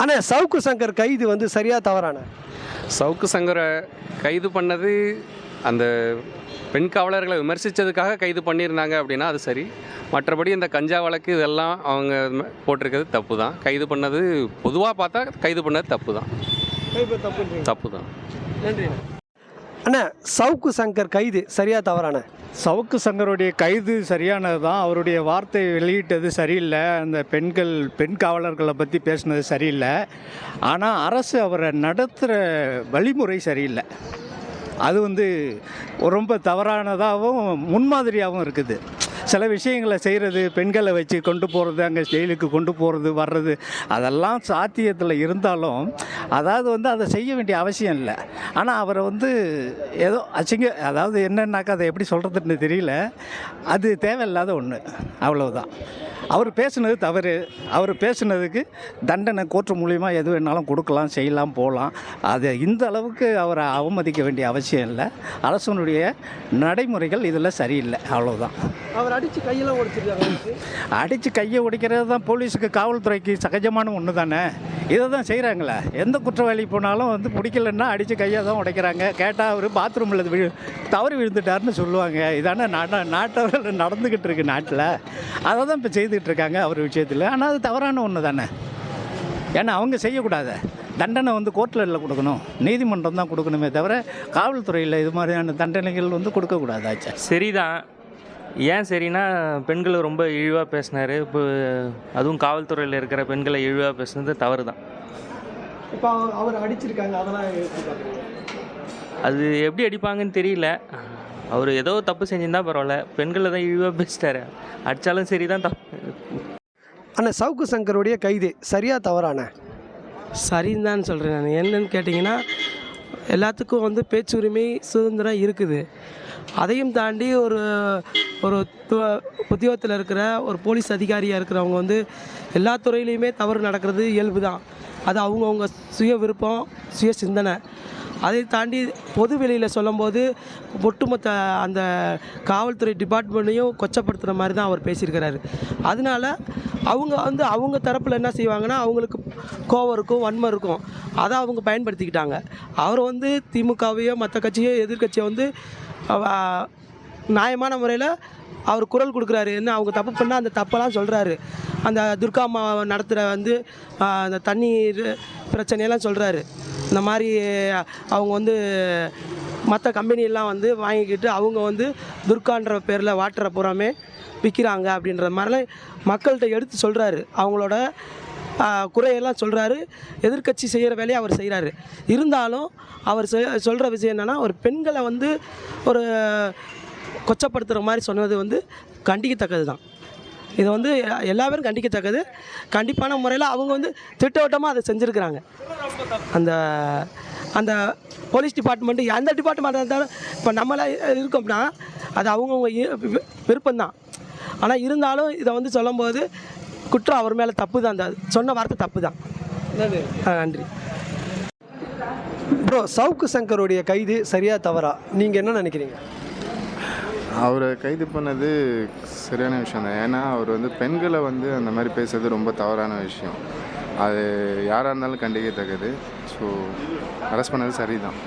அண்ணா சவுக்கு சங்கர் கைது வந்து சரியா தவறான? சவுக்கு சங்கரை கைது பண்ணது அந்த பெண் காவலர்களை விமர்சித்ததுக்காக கைது பண்ணியிருந்தாங்க அப்படின்னா அது சரி. மற்றபடி இந்த கஞ்சா வழக்கு இதெல்லாம் அவங்க போட்டிருக்கிறது தப்பு தான் கைது பண்ணது பொதுவாக பார்த்தா கைது பண்ணது தப்பு தான் தப்பு தான் நன்றி அண்ணா சவுக்கு சங்கர் கைது சரியா தவறான? சவுக்கு சங்கருடைய கைது சரியானது தான். அவருடைய வார்த்தை வெளியிட்டது சரியில்லை. அந்த பெண்கள் பெண் காவலர்களை பற்றி பேசுனது சரியில்லை. ஆனால் அரசு அவரை நடத்துகிற வழிமுறை சரியில்லை. அது வந்து ரொம்ப தவறானதாகவும் முன்மாதிரியாகவும் இருக்குது. சில விஷயங்களை செய்கிறது பெண்களை வச்சு கொண்டு போகிறது அங்கே ஜெயிலுக்கு கொண்டு போகிறது வர்றது அதெல்லாம் சாத்தியத்தில் இருந்தாலும் அதாவது வந்து அதை செய்ய வேண்டிய அவசியம் இல்லை. ஆனால் அவரை வந்து ஏதோ அச்சிங்க அதாவது என்னன்னாக்கா அதை எப்படி சொல்கிறதுன்னு தெரியல. அது தேவையில்லாத ஒன்று அவ்வளவுதான். அவர் பேசுனது தவறு. அவர் பேசுனதுக்கு தண்டனை கோர்ட்டு மூலிமா எது வேணாலும் கொடுக்கலாம் செய்யலாம் போகலாம் அது இந்த அளவுக்கு அவரை அவமதிக்க வேண்டிய அவசியம் இல்லை. அரசனுடைய நடைமுறைகள் இதில் சரியில்லை. அவ்வளவுதான். அவர் அடிச்சு கையெல்லாம் உடைச்சிருக்காங்க அடித்து கையை உடைக்கிறது தான் போலீஸுக்கு காவல்துறைக்கு சகஜமான ஒன்று தானே? இதை தான் செய்கிறாங்களே எந்த குற்றவாளி போனாலும் வந்து பிடிக்கலன்னா அடித்து கையை தான் உடைக்கிறாங்க. கேட்டால் அவர் பாத்ரூமில் விழு தவறி விழுந்துட்டாருன்னு சொல்லுவாங்க. இதானே நாட்ட நாட்டவர்கள் நடந்துக்கிட்டு இருக்கு நாட்டில். அதை தான் இப்போ செய்துக்கிட்டு இருக்காங்க அவர் விஷயத்தில். ஆனால் அது தவறான ஒன்று தானே. ஏன்னா அவங்க செய்யக்கூடாது. தண்டனை வந்து கோர்ட்டில் இல்லை கொடுக்கணும். நீதிமன்றம் தான் கொடுக்கணுமே தவிர காவல்துறையில் இது மாதிரியான தண்டனைகள் வந்து கொடுக்கக்கூடாதாச்சா சரிதான். ஏன் சரின்னா பெண்களை ரொம்ப இழிவாக பேசினார். இப்போ அதுவும் காவல்துறையில் இருக்கிற பெண்களை இழிவாக பேசுனது தவறு தான் இப்போ அவர் அடிச்சிருக்காங்க அதெல்லாம் அது எப்படி அடிப்பாங்கன்னு தெரியல. அவர் ஏதோ தப்பு செஞ்சிருந்தா பரவாயில்ல. பெண்களை தான் இழிவாக பேசிட்டாரு. அடித்தாலும் சரி தான் தப்பு அண்ணா சவுக்கு சங்கருடைய கைது சரியா தவறான? சரின்னு தான் சொல்கிறேன் நான். என்னன்னு கேட்டிங்கன்னா எல்லாத்துக்கும் வந்து பேச்சு உரிமை சுதந்திரம் இருக்குது. அதையும் தாண்டி ஒரு ஒரு உத்தியோகத்தில் இருக்கிற ஒரு போலீஸ் அதிகாரியாக இருக்கிறவங்க வந்து எல்லா துறையிலையுமே தவறு நடக்கிறது இயல்பு தான் அது அவங்கவுங்க சுய விருப்பம் சுய சிந்தனை. அதை தாண்டி பொது வெளியில் சொல்லும்போது ஒட்டுமொத்த அந்த காவல்துறை டிபார்ட்மெண்ட்டையும் கொச்சப்படுத்துகிற மாதிரி தான் அவர் பேசியிருக்கிறாரு. அதனால அவங்க வந்து அவங்க தரப்பில் என்ன செய்வாங்கன்னா அவங்களுக்கு கோவம் இருக்கும் வன்மை இருக்கும். அதை அவங்க பயன்படுத்திக்கிட்டாங்க. அவர் வந்து திமுகவையோ மற்ற கட்சியோ எதிர்க்கட்சியை வந்து நியாயமான முறையில் அவர் குரல் கொடுக்குறாரு. என்ன அவங்க தப்பு பண்ணால் அந்த தப்பெல்லாம் சொல்கிறாரு அந்த துர்கா அம்மா நடத்துகிற வந்து அந்த தண்ணீர் பிரச்சனையெல்லாம் சொல்கிறாரு இந்த மாதிரி அவங்க வந்து மற்ற கம்பெனியெல்லாம் வந்து வாங்கிக்கிட்டு அவங்க வந்து துர்கான்ற பேரில் வாட்டரை பூராமே விற்கிறாங்க அப்படின்ற மாதிரிலாம் மக்கள்கிட்ட எடுத்து சொல்கிறாரு அவங்களோட குறையெல்லாம் சொல்கிறாரு எதிர்க்கட்சி செய்கிற வேலையை அவர் செய்கிறாரு இருந்தாலும் அவர் சொல்கிற விஷயம் என்னென்னா ஒரு பெண்களை வந்து ஒரு கொச்சப்படுத்துகிற மாதிரி சொன்னது வந்து கண்டிக்கத்தக்கது தான் இது வந்து எல்லா பேரும் கண்டிக்கத்தக்கது. கண்டிப்பான முறையில் அவங்க வந்து திட்டவட்டமாக அதை செஞ்சுருக்கிறாங்க. அந்த அந்த போலீஸ் டிபார்ட்மெண்ட்டு எந்த டிபார்ட்மெண்ட்டாக இருந்தாலும் இப்போ நம்மள இருக்கோம்னா அது அவங்கவுங்க விருப்பம்தான். ஆனால் இருந்தாலும் இதை வந்து சொல்லும்போது குற்றம் அவர் மேலே தப்பு தான் அந்த சொன்ன வார்த்தை தப்பு தான் நன்றி. ப்ரோ சவுக்கு சங்கருடைய கைது சரியா தவறா? நீங்கள் என்ன நினைக்கிறீங்க? அவரை கைது பண்ணது சரியான விஷயம் தான். ஏன்னா அவர் வந்து பெண்களை வந்து அந்த மாதிரி பேசுறது ரொம்ப தவறான விஷயம். அது யாராக இருந்தாலும் கண்டிக்கத்தக்கது. ஸோ அரெஸ்ட் பண்ணது சரி. தான்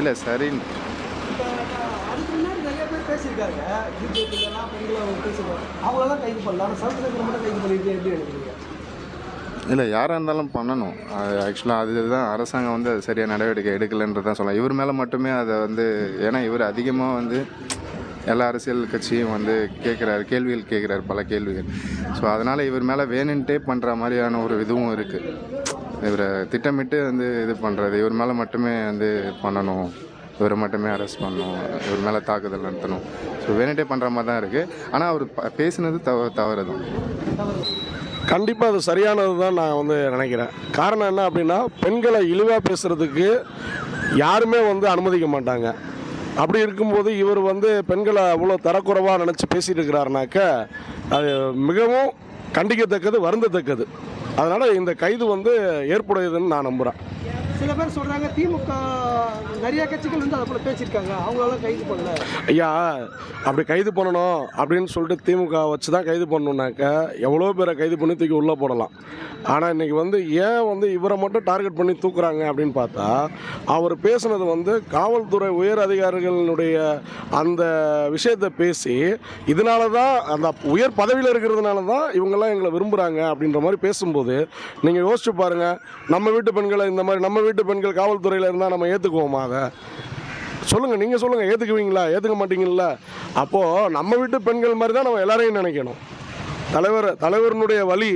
இல்லை சரி பேசியிருக்காங்க. பெண்களை பேசியிருக்காங்க அவங்களெல்லாம் கைது பண்ணலாம் சவுக்கு மட்டும் கைது பண்ணிட்டு எப்படி நினைக்கிறீங்க? இல்லை யாராக இருந்தாலும் பண்ணணும். அது ஆக்சுவலாக அதுதான் அரசாங்கம் வந்து அது சரியாக நடவடிக்கை எடுக்கலைன்றது தான் சொல்லலாம். இவர் மேலே மட்டுமே அதை வந்து ஏன்னா இவர் அதிகமாக வந்து எல்லா அரசியல் கட்சியும் வந்து கேட்குறாரு கேள்விகள் கேட்குறாரு பல கேள்விகள். ஸோ அதனால் இவர் மேலே வேணுன்ட்டே பண்ணுற மாதிரியான ஒரு இதுவும் இருக்குது இவரை திட்டமிட்டு வந்து இது பண்ணுறது இவர் மேலே மட்டுமே வந்து பண்ணணும். இவரை மட்டுமே அரெஸ்ட் பண்ணணும். இவர் மேலே தாக்குதல் நடத்தணும். ஸோ வேணுட்டே பண்ணுற மாதிரி தான் இருக்குது ஆனால் அவர் ப- பேசுனது தவ தவறு தான் கண்டிப்பாக அது சரியானது தான் நான் வந்து நினைக்கிறேன். காரணம் என்ன அப்படின்னா பெண்களை இழிவாக பேசுகிறதுக்கு யாருமே வந்து அனுமதிக்க மாட்டாங்க. அப்படி இருக்கும்போது இவர் வந்து பெண்களை அவ்வளோ தரக்குறைவாக நினச்சி பேசிகிட்டு இருக்கிறாருனாக்க அது மிகவும் கண்டிக்கத்தக்கது வருந்தத்தக்கது. அதனால் இந்த கைது வந்து ஏற்புடையதுன்னு நான் நம்புகிறேன் சில பேர் சொல்றாங்க திமுக நிறைய கட்சிகள் வந்து அதை போல பேசியிருக்காங்க. அவங்களெல்லாம் கைது பண்ணல. ஐயா அப்படி கைது பண்ணணும் அப்படின்னு சொல்லிட்டு திமுக வச்சு தான் கைது பண்ணணுன்னாக்க எவ்வளோ பேரை கைது பண்ணி தூக்கி உள்ளே போடலாம். ஆனால் இன்றைக்கி வந்து ஏன் வந்து இவரை மட்டும் டார்கெட் பண்ணி தூக்குறாங்க அப்படின்னு பார்த்தா அவர் பேசுனது வந்து காவல்துறை உயர் அதிகாரிகளுடைய அந்த விஷயத்தை பேசி இதனால தான் அந்த உயர் பதவியில் இருக்கிறதுனால தான் இவங்கெல்லாம் எங்களை விரும்புகிறாங்க அப்படின்ற மாதிரி பேசும்போது நீங்கள் யோசிச்சு பாருங்கள் நம்ம வீட்டு பெண்களை இந்த மாதிரி நம்ம வீட்டு பெண்கள் காவல்துறையில் இருந்தால் நம்ம ஏற்றுக்குவோமா அதை சொல்லுங்கள் நீங்கள் சொல்லுங்கள் ஏற்றுக்குவீங்களா ஏற்றுக்க மாட்டீங்கல்ல? அப்போது நம்ம வீட்டு பெண்கள் மாதிரி தான் நம்ம எல்லாரையும் நினைக்கணும். தலைவர் தலைவரினுடைய வழி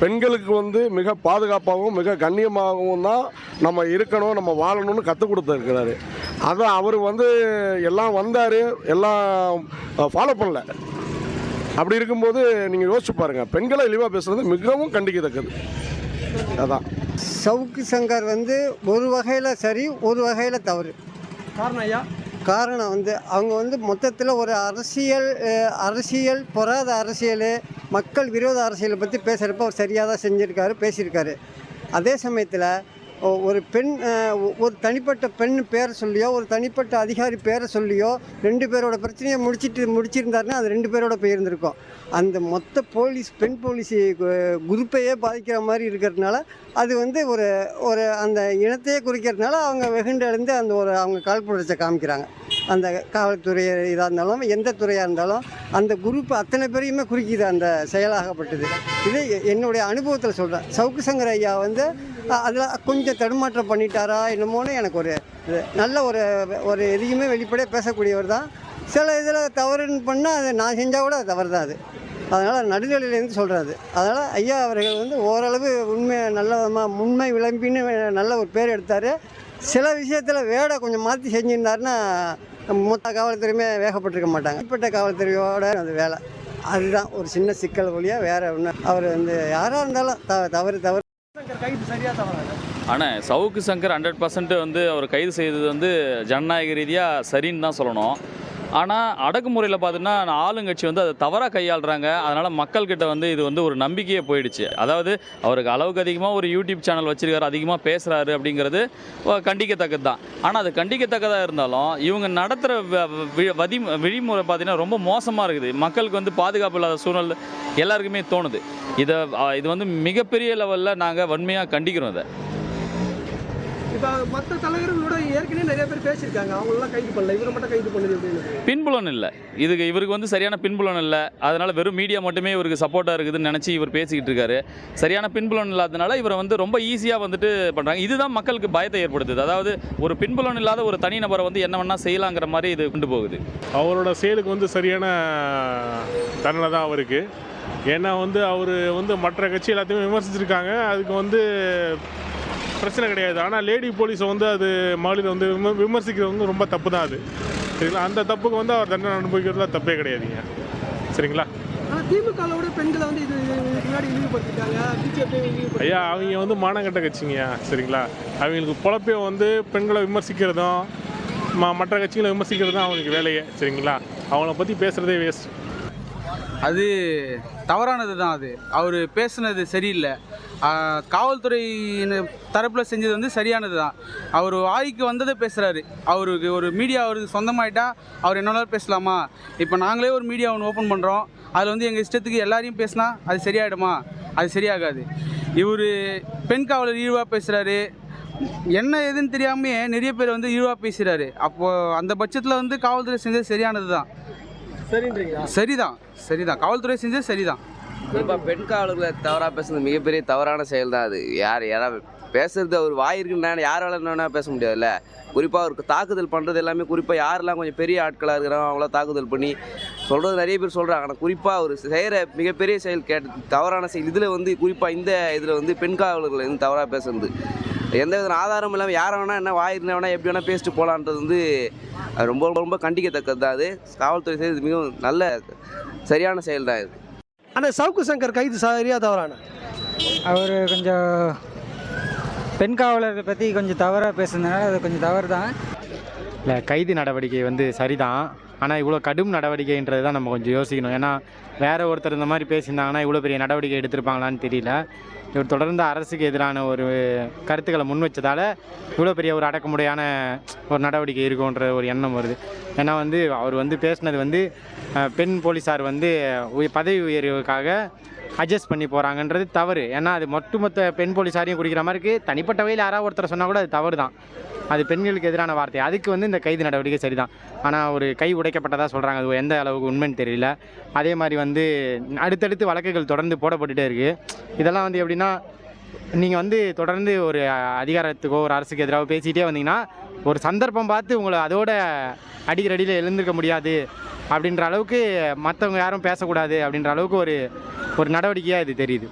பெண்களுக்கு வந்து மிக பாதுகாப்பாகவும் மிக கண்ணியமாகவும் தான் நம்ம இருக்கணும் நம்ம வாழணும்னு கற்றுக் கொடுத்துருக்கிறாரு. அதை அவர் வந்து எல்லாம் வந்தார் எல்லாம் ஃபாலோ பண்ணல. அப்படி இருக்கும்போது நீங்கள் யோசிச்சு பாருங்கள் பெண்களை இழிவாக பேசுகிறது மிகவும் கண்டிக்கத்தக்கது. அதான். சவுக்கு சங்கர் வந்து ஒரு வகையில் சரி ஒரு வகையில் தவறு. காரணம் ஐயா? காரணம் வந்து அவங்க வந்து மொத்தத்தில் ஒரு அரசியல் அரசியல் பொறாத அரசியல் மக்கள் விரோத அரசியலை பற்றி பேசுகிறப்ப அவர் சரியாக தான் செஞ்சுருக்காரு பேசியிருக்காரு. அதே சமயத்தில் ஒரு பெண் ஒரு தனிப்பட்ட பெண் பேரை சொல்லியோ ஒரு தனிப்பட்ட அதிகாரி பேரை சொல்லியோ ரெண்டு பேரோட பிரச்சனையை முடிச்சிட்டு முடிச்சிருந்தாருன்னா அது ரெண்டு பேரோட போயிருந்திருக்கும். அந்த மொத்த போலீஸ் பெண் போலீஸ் கு- குரூப்பையே பாதிக்கிற மாதிரி இருக்கிறதுனால அது வந்து ஒரு ஒரு அந்த இனத்தையே குறிக்கிறதுனால அவங்க வெகுண்டெழுந்து அந்த ஒரு அவங்க காழ்ப்புணர்ச்சியை காமிக்கிறாங்க. அந்த காவல்துறை இதாக இருந்தாலும் எந்த துறையாக இருந்தாலும் அந்த குரூப் அத்தனை பேரையுமே குறிக்குது அந்த செயலாகப்பட்டது. இது என்னுடைய அனுபவத்தில் சொல்கிறேன் சவுக்கு சங்கர் ஐயா வந்து அதில் கொஞ்சம் தடுமாற்றம் பண்ணிட்டாரா என்னமோன்னு எனக்கு ஒரு இது நல்ல ஒரு ஒரு எதையுமே வெளிப்படையாக பேசக்கூடியவர் தான். சில இதில் தவறுன்னு பண்ணால் அது நான் செஞ்சால் கூட அது தவறு தான் அது. அதனால் நடுநிலையிலேருந்து சொல்கிறாரு அதனால் ஐயா அவர்கள் வந்து ஓரளவு உண்மை நல்ல விதமாக உண்மை விளம்பின்னு நல்ல ஒரு பேர் எடுத்தார். சில விஷயத்தில் வேடை கொஞ்சம் மாற்றி செஞ்சுருந்தாருன்னா மொத்த காவல்துறையுமே வேகப்பட்டிருக்க மாட்டாங்க. இப்பட்ட காவல்துறையோட அது வேலை. அதுதான் ஒரு சின்ன சிக்கல் ஒழியாக வேறு ஒன்று அவர் வந்து யாராக இருந்தாலும் த தவறு தவறு. சங்கர் கைது சரியா தவறாங்க ஆனால் சவுக்கு சங்கர் ஹண்ட்ரட் பர்சன்ட் வந்து அவர் கைது செய்தது வந்து ஜனநாயக ரீதியாக சரின்னு தான் சொல்லணும். ஆனால் அடக்குமுறையில் பார்த்தீங்கன்னா ஆளுங்கட்சி வந்து அதை தவறாக கையாளுறாங்க. அதனால் மக்கள்கிட்ட வந்து இது வந்து ஒரு நம்பிக்கையே போயிடுச்சு. அதாவது அவருக்கு அளவுக்கு அதிகமாக ஒரு யூடியூப் சேனல் வச்சிருக்காரு அதிகமாக பேசுகிறாரு அப்படிங்கிறது கண்டிக்கத்தக்கது தான் ஆனால் அது கண்டிக்கத்தக்கதாக இருந்தாலும் இவங்க நடத்துகிற வதி விழிமுறை பார்த்தீங்கன்னா ரொம்ப மோசமாக இருக்குது. மக்களுக்கு வந்து பாதுகாப்பு இல்லாத சூழ்நிலை எல்லாருக்குமே தோணுது. இதை இது வந்து மிகப்பெரிய லெவலில் நாங்கள் வன்மையாக கண்டிக்கிறோம் இதை. இப்போ மற்ற தலைவர்களோட ஏற்கனவே நிறைய பேர் பேசியிருக்காங்க. அவங்களெல்லாம் கைது பண்ணல. இவரை மட்டும் கைது பண்ணுது அப்படின்னு பின்புலன் இல்லை. இதுக்கு இவருக்கு வந்து சரியான பின்புலன் இல்லை. அதனால வெறும் மீடியா மட்டுமே இவருக்கு சப்போர்ட்டாக இருக்குதுன்னு நினச்சி இவர் பேசிக்கிட்டு இருக்காரு. சரியான பின்புலன் இல்லாதனால இவரை வந்து ரொம்ப ஈஸியாக வந்துட்டு பண்ணுறாங்க இதுதான் மக்களுக்கு பயத்தை ஏற்படுத்துது. அதாவது ஒரு பின்புலன் இல்லாத ஒரு தனிநபரை வந்து என்ன வேணால் செய்யலாங்கிற மாதிரி இது கொண்டு போகுது. அவரோட செயலுக்கு வந்து சரியான தண்டனை தான் அவருக்கு. ஏன்னா வந்து அவர் வந்து மற்ற கட்சி எல்லாத்தையுமே விமர்சிச்சிருக்காங்க. அதுக்கு வந்து பிரச்சனை கிடையாது. ஆனால் லேடி போலீஸை வந்து அது மகளிர் வந்து விம விமர்சிக்கிறது வந்து ரொம்ப தப்பு தான் அது. சரிங்களா? அந்த தப்புக்கு வந்து அவர் தண்டனை அனுபவிக்கிறதுல தப்பே கிடையாதுங்க. சரிங்களா? ஆனால் திமுகவோட பெண்களை வந்து இது இதுக்கு முன்னாடி இழிவுபடுத்திருக்காங்க பிஜேபி ஐயா அவங்க வந்து மானங்கட்ட கட்சிங்கய்யா சரிங்களா? அவங்களுக்கு பொழப்பே வந்து பெண்களை விமர்சிக்கிறதும் மற்ற கட்சிகளை விமர்சிக்கிறது தான் அவங்களுக்கு வேலையே. சரிங்களா? அவங்கள பற்றி பேசுகிறதே வேஸ்ட் அது தவறானது தான் அது. அவர் பேசுனது சரியில்லை. காவல்துறை தரப்பில் செஞ்சது வந்து சரியானது தான் அவர் வாய்க்கு வந்ததை பேசுகிறாரு அவருக்கு ஒரு மீடியா அவருக்கு சொந்தமாயிட்டா அவர் என்னெல்லாம் பேசலாமா? இப்போ நாங்களே ஒரு மீடியா ஒன்று ஓப்பன் பண்ணுறோம் அதில் வந்து எங்கள் இஷ்டத்துக்கு எல்லாரையும் பேசினா அது சரியாயிடுமா? அது சரியாகாது. இவர் பெண் காவலர் இழிவாக பேசுகிறாரு என்ன ஏதுன்னு தெரியாமையே நிறைய பேர் வந்து இழிவாக பேசுகிறாரு அப்போது அந்த பட்சத்தில் வந்து காவல்துறை செஞ்சது சரியானது தான் சரிதான் சரிதான். காவல்துறை செஞ்சது சரிதான். இப்போ பெண் காவலர்களை தவறாக பேசுறது மிகப்பெரிய தவறான செயல் தான் அது. யார் யாராவது பேசுறது அவர் வாய் இருக்குன்னு யாரால என்ன பேச முடியாதுல்ல. குறிப்பாக அவருக்கு தாக்குதல் பண்ணுறது எல்லாமே குறிப்பாக யாரெல்லாம் கொஞ்சம் பெரிய ஆட்களாக இருக்கிறாங்க அவங்கள தாக்குதல் பண்ணி சொல்கிறது நிறைய பேர் சொல்கிறாங்க ஆனால் குறிப்பாக அவர் செய்கிற மிகப்பெரிய செயல் கேட்டு தவறான செயல். இதில் வந்து குறிப்பாக இந்த இதில் வந்து பெண் காவலர்களை வந்து தவறாக பேசுறது. எந்த வித ஆதாரமும் இல்லாமல் யாரை வேணால் என்ன வாய் இருந்தால் வேணால் எப்படி வேணால் பேசிட்டு போகலான்றது வந்து அது ரொம்ப ரொம்ப கண்டிக்கத்தக்கது தான் அது. காவல்துறை செய்தது மிகவும் நல்ல சரியான செயல் தான் இது. ஆனால் சவுக்கு சங்கர் கைது சரியா தவறான அவர் கொஞ்சம் பெண் காவலரை பற்றி கொஞ்சம் தவறாக பேசுனதுனால அது கொஞ்சம் தவறு தான் இல்லை கைது நடவடிக்கை வந்து சரிதான். ஆனால் இவ்வளோ கடும் நடவடிக்கைன்றது தான் நம்ம கொஞ்சம் யோசிக்கணும். ஏன்னா வேற ஒருத்தர் இந்த மாதிரி பேசியிருந்தாங்கன்னா இவ்வளோ பெரிய நடவடிக்கை எடுத்திருப்பாங்களான்னு தெரியல. இவர் தொடர்ந்து அரசுக்கு எதிரான ஒரு கருத்துக்களை முன் வச்சதால் இவ்வளோ பெரிய ஒரு அடக்குமுறையான ஒரு நடவடிக்கை இருக்குன்ற ஒரு எண்ணம் வருது. ஏன்னா வந்து அவர் வந்து பேசினது வந்து பெண் போலீஸார் வந்து பதவி உயர்வுக்காக அட்ஜஸ்ட் பண்ணி போகிறாங்கன்றது தவறு. ஏன்னா அது ஒட்டுமொத்த பெண் போலீஸாரையும் குடிக்கிற மாதிரி இருக்குது தனிப்பட்ட வகையில் யாராவது ஒருத்தர் சொன்னால் கூட அது தவறு தான் அது பெண்களுக்கு எதிரான வார்த்தை. அதுக்கு வந்து இந்த கைது நடவடிக்கை சரிதான். ஆனால் ஒரு கை உடைக்கப்பட்டதாக சொல்கிறாங்க அது எந்த அளவுக்கு உண்மைன்னு தெரியல. அதே மாதிரி வந்து அடுத்தடுத்து வழக்குகள் தொடர்ந்து போடப்பட்டுட்டே இருக்குது இதெல்லாம் வந்து எப்படின்னா நீங்கள் வந்து தொடர்ந்து ஒரு அதிகாரத்துக்கோ ஒரு அரசுக்கு எதிராக பேசிகிட்டே வந்தீங்கன்னா ஒரு சந்தர்ப்பம் பார்த்து உங்களை அதோட அடிக்கிற அடியில் எழுந்திருக்க முடியாது அப்படின்ற அளவுக்கு மற்றவங்க யாரும் பேசக்கூடாது அப்படின்ற அளவுக்கு ஒரு ஒரு நடவடிக்கையாக இது தெரியுது.